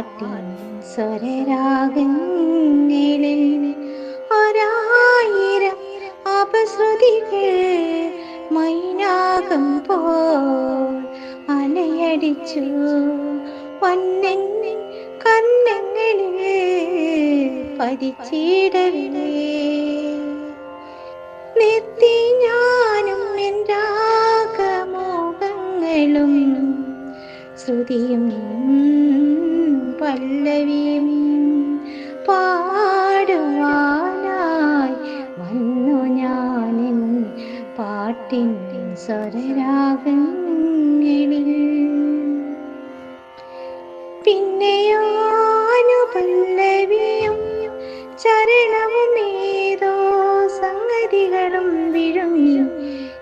സ്വരരാഗങ്ങളിൽ ഒരായിരം അപശ്രുതികൾ മൈനാകം പോൽ അലയടിച്ചു. വന്നൻ കണ്ണങ്ങളിൽ പതിച്ചിടവിലേ നിർത്തി ഞാനും എൻ രാഗമോഹങ്ങളും ശ്രുതിയും പാട്ടിൻ സ്വരരാഗങ്ങളിൽ പിന്നെയോ അനുപല്ലവിയും ചരണവും ഏതോ സംഗതികളും വിഴുങ്ങി.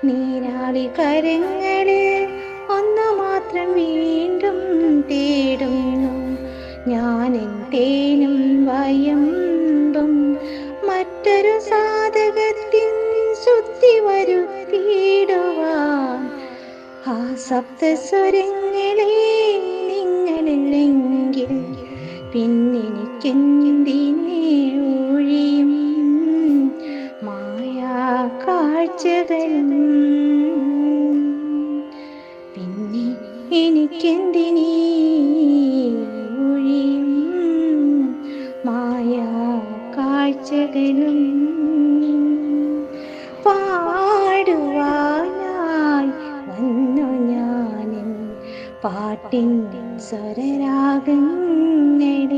നീരാളി കരങ്ങളിൽ ഒന്നു മാത്രം വീണ്ടും തേടുന്നു. ഞാൻ തേനും സപ്തസ്വരങ്ങളെ നിങ്ങളില്ലെങ്കിൽ പിന്നെനിക്കെന്തിനെ ഒഴിയും? മായാ കാഴ്ചകൾ പിന്നെ എനിക്കെന്തിനെ ഒഴിയും? മായാ കാഴ്ചകളും പാട്ടിൻ നേടി